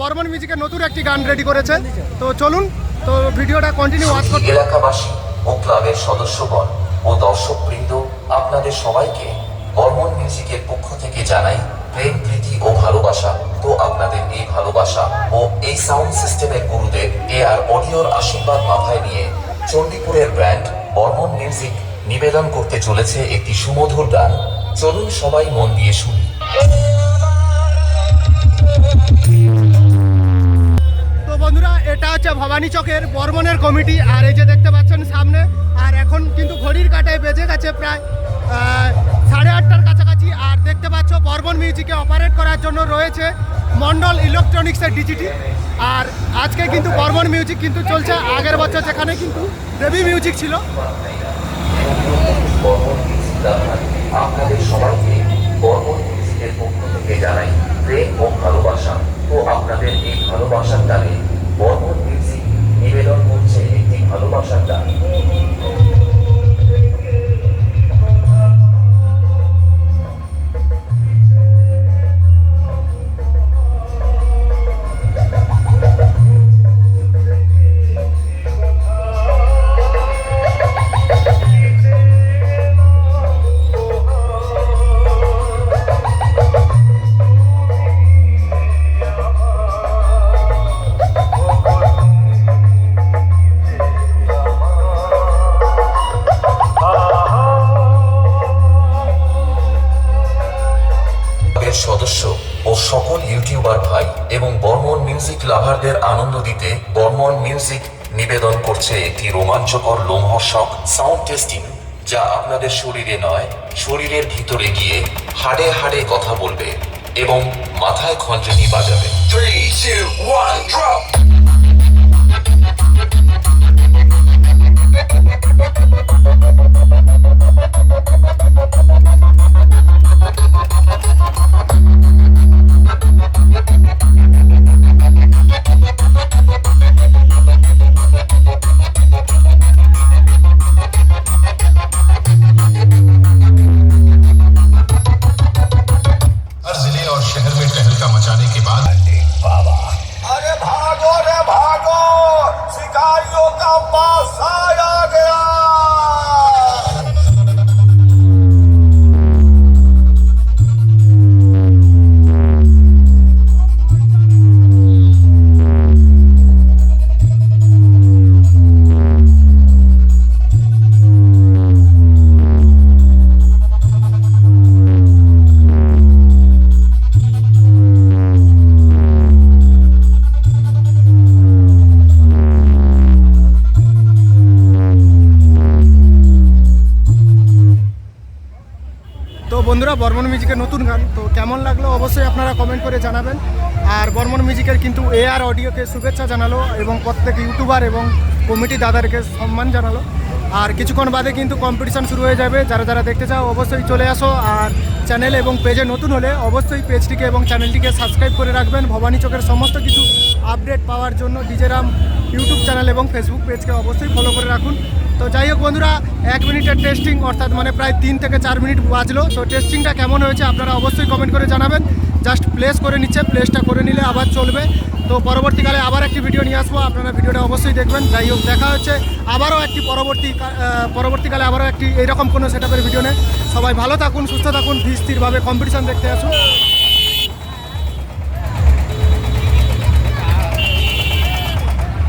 বর্মন মিউজিকের নতুন একটি গান রেডি করেছে। তো চলুন, তো ভিডিওটা কন্টিনিউ ওয়াচ করতে এলাকাবাসী, ও ক্লাবের সদস্যগণ ও দর্শকবৃন্দ, আপনাদের সবাইকে বর্মন মিউজিকের পক্ষ থেকে জানাই প্রেম, প্রীতি ও ভালোবাসা। তো আপনাদের এই ভালোবাসা ও এই সাউন্ড সিস্টেমের গুরুদেব এ আর অডিওর আশীর্বাদ মাথায় নিয়ে চণ্ডীপুরের ব্র্যান্ড বর্মন মিউজিক নিবেদন করতে চলেছে একটি সুমধুর গান। চলুন সবাই মন দিয়ে শুনি। হচ্ছে ভবানী চকের বর্মনের কমিটি, আর এই যে দেখতে পাচ্ছেন সামনে, আর এখন কিন্তু ঘড়ির কাটায় বেজে গেছে প্রায় সাড়ে আটটার কাছাকাছি, আর দেখতে পাচ্ছ বর্মন মিউজিকে অপারেট করার জন্য রয়েছে মন্ডল ইলেকট্রনিক্সের ডিজিটি। আর আজকে কিন্তু বর্মন মিউজিক কিন্তু চলছে, আগের বছর যেখানে কিন্তু দেবী মিউজিক ছিল। আপনাদের সবাইকে বর্মন মিউজিকের পক্ষ থেকে জানাই প্রেম ও ভালোবাসা। আপনাদের এই ভালোবাসার টানে সকল ইউটিউবার ভাই এবং বর্মন মিউজিক লাভারদের আনন্দ দিতে বর্মন মিউজিক নিবেদন করছে একটি রোমাঞ্চকর লোমহর্ষক সাউন্ড টেস্টিং যা আপনাদের শরীরে নয় শরীরের ভিতরে গিয়ে হাড়ে হাড়ে কথা বলবে এবং মাথায় খঞ্জনি বাজাবে Three, two, one, drop. বন্ধুরা বর্মন মিউজিকের নতুন গান, তো কেমন লাগল অবশ্যই আপনারা কমেন্ট করে জানাবেন। আর বর্মন মিউজিকের কিন্তু এ আর অডিওকে শুভেচ্ছা জানালো এবং প্রত্যেক ইউটিউবার এবং কমিটি দাদারকে সম্মান জানালো। আর কিছুক্ষণ বাদে কিন্তু কম্পিটিশান শুরু হয়ে যাবে। যারা যারা দেখতে চাও অবশ্যই চলে আসো। আর চ্যানেল এবং পেজে নতুন হলে অবশ্যই পেজটিকে এবং চ্যানেলটিকে সাবস্ক্রাইব করে রাখবেন। ভবানী চোখের সমস্ত কিছু আপডেট পাওয়ার জন্য ডিজেরাম ইউটিউব চ্যানেল এবং ফেসবুক পেজকে অবশ্যই ফলো করে রাখুন। তো যাই হোক বন্ধুরা, এক মিনিটের টেস্টিং অর্থাৎ মানে প্রায় তিন থেকে চার মিনিট বাজলো। তো টেস্টিংটা কেমন হয়েছে আপনারা অবশ্যই কমেন্ট করে জানাবেন। জাস্ট প্লেস করে নিচ্ছে প্লেসটা করে নিলে আবার চলবে। তো পরবর্তীকালে আবার একটি ভিডিও নিয়ে আসব। আপনারা ভিডিওটা অবশ্যই দেখবেন। যাই হোক, দেখা হচ্ছে আবারও একটি পরবর্তী পরবর্তীকালে আবারও একটি এইরকম কোনো সেটআপের ভিডিও নেই সবাই ভালো থাকুন, সুস্থ থাকুন ধীর স্থিরভাবে কম্পিটিশন দেখতে আসুন।